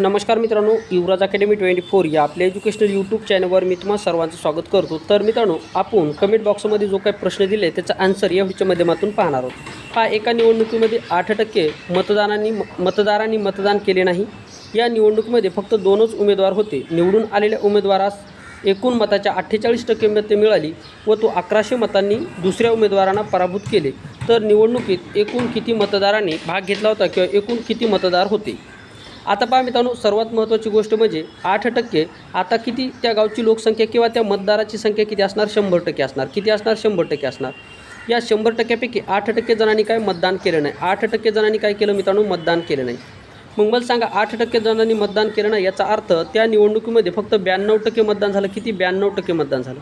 नमस्कार मित्रांनो युवराज academy twenty four या आपल्या एज्युकेशनल यूट्यूब चॅनलवर मी तुम्हाला सर्वांचं स्वागत करतो. तर मित्रांनो आपण कमेंट बॉक्समध्ये जो काही प्रश्न दिले त्याचा आन्सर या व्हिडिओच्या माध्यमातून पाहणार आहोत. हा एका निवडणुकीमध्ये आठ टक्के मतदानांनी मतदारांनी मतदान केले नाही. या निवडणुकीमध्ये फक्त दोनच उमेदवार होते. निवडून आलेल्या उमेदवारास एकूण मताच्या अठ्ठेचाळीस टक्के मते मिळाली व तो अकराशे मतांनी दुसऱ्या उमेदवारांना पराभूत केले. तर निवडणुकीत एकूण किती मतदारांनी भाग घेतला होता किंवा एकूण किती मतदार होते? आता पहा मित्रांनो सर्वात महत्त्वाची गोष्ट म्हणजे आठ टक्के आता किती त्या गावची लोकसंख्या किंवा त्या मतदाराची संख्या किती असणार? शंभर टक्के असणार. किती असणार? शंभर टक्के असणार. या शंभर टक्क्यापैकी आठ टक्के जणांनी काय मतदान केलं नाही? आठ टक्के जणांनी काय केलं मित्रांनो? मतदान केलं नाही. मग मला सांगा आठ टक्के जणांनी मतदान केलं नाही याचा अर्थ त्या निवडणुकीमध्ये फक्त ब्याण्णव टक्के मतदान झालं किती ब्याण्णव टक्के मतदान झालं?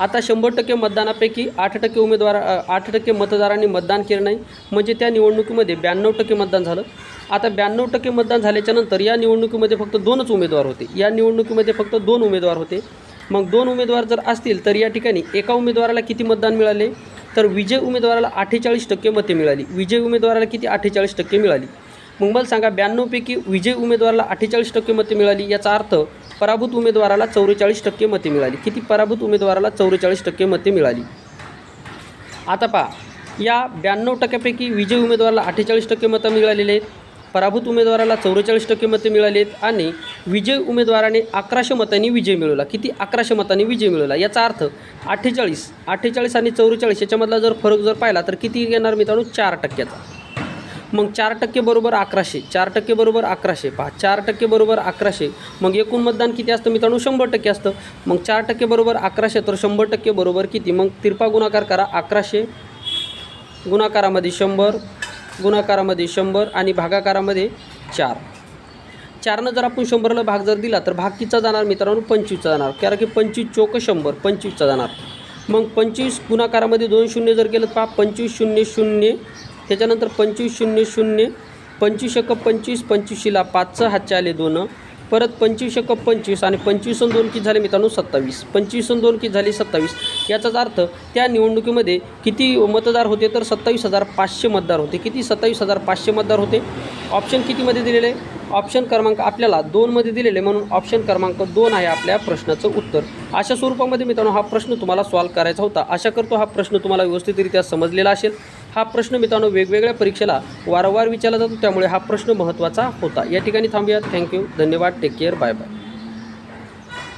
आता शंभर टक्के मतदानापैकी आठ टक्के उमेदवार आठ टक्के मतदारांनी मतदान केलं नाही. म्हणजे त्या निवडणुकीमध्ये ब्याण्णव टक्के मतदान झालं. आता ब्याण्णव टक्के मतदान झाल्याच्यानंतर या निवडणुकीमध्ये फक्त दोनच उमेदवार होते. या निवडणुकीमध्ये फक्त दोन उमेदवार होते. मग दोन उमेदवार जर असतील तर या ठिकाणी एका उमेदवाराला किती मतदान मिळाले? तर विजय उमेदवाराला अठ्ठेचाळीस टक्के मते मिळाली. विजय उमेदवाराला किती? अठ्ठेचाळीस टक्के मिळाली. मग मला सांगा ब्याण्णवपैकी विजय उमेदवाराला अठ्ठेचाळीस टक्के मते मिळाली याचा अर्थ पराभूत उमेदवाराला चौवेचाळीस टक्के मते मिळाली. किती पराभूत उमेदवाराला चौवेचाळीस टक्के मते मिळाली? आता पहा या ब्याण्णव टक्क्यापैकी विजय उमेदवाराला अठ्ठेचाळीस टक्के मतं मिळालेले आहेत पराभूत उमेदवाराला चौवेचाळीस टक्के मते मिळाली आहेत आणि विजय उमेदवाराने अकराशे मतांनी विजय मिळवला. किती अकराशे मतांनी विजय मिळवला? याचा अर्थ अठ्ठेचाळीस अठ्ठेचाळीस आणि चौवेचाळीस याच्यामधला जर फरक जर पाहिला तर किती येणार मित्रांनो? चार टक्क्याचा. मग चार टक्के बरोबर अकराशे चार टक्के बरोबर अकराशे पहा चार टक्के बरोबर अकराशे मग एकूण मतदान किती असतं मित्रांनो? शंभर टक्के असतं. मग चार टक्के बरोबर अकराशे तर शंभर टक्के बरोबर किती? मग तिरपा गुणाकार करा अकराशे. गुणाकारामध्ये शंभर गुणाकारामध्ये शंभर आणि भागाकारामध्ये चार. चारनं जर आपण शंभरला भाग जर दिला तर भाग कितीचा जाणार मित्रांनो? पंचवीसचा जाणार. कारण की पंचवीस चोक शंभर पंचवीसचा जाणार. मग पंचवीस गुणाकारामध्ये दोन शून्य जर गेलं पहा पंचवीस शून्य शून्य त्याच्यानंतर पंचवीस शून्य शून्य पंचवीस एक पंचवीस पंचवीसला पाचचं हातचे आले दोन परत पंचवीस एक पंचवीस आणि पंचवीस दोन की झाले मित्रांनो सत्तावीस. पंचवीस दोन की झाले सत्तावीस. याचाच अर्थ त्या निवडणुकीमध्ये किती मतदार होते तर सत्तावीस हजार पाचशे मतदार होते. किती? सत्तावीस हजार पाचशे मतदार होते. ऑप्शन कितीमध्ये दिलेले आहे? ऑप्शन क्रमांक आपल्याला दोनमध्ये दिलेले म्हणून ऑप्शन क्रमांक दोन आहे आपल्या प्रश्नाचं उत्तर. अशा स्वरूपामध्ये मित्रांनो हा प्रश्न तुम्हाला सॉल्व करायचा होता. आशा करतो हा प्रश्न तुम्हाला व्यवस्थितरित्या समजलेला असेल. हा प्रश्न मित्रांनो वेगवेगळ्या परीक्षेला वारंवार विचारला जातो. त्यामुळे हा प्रश्न महत्त्वाचा होता. या ठिकाणी थांबूयात. थँक्यू धन्यवाद. Take care bye bye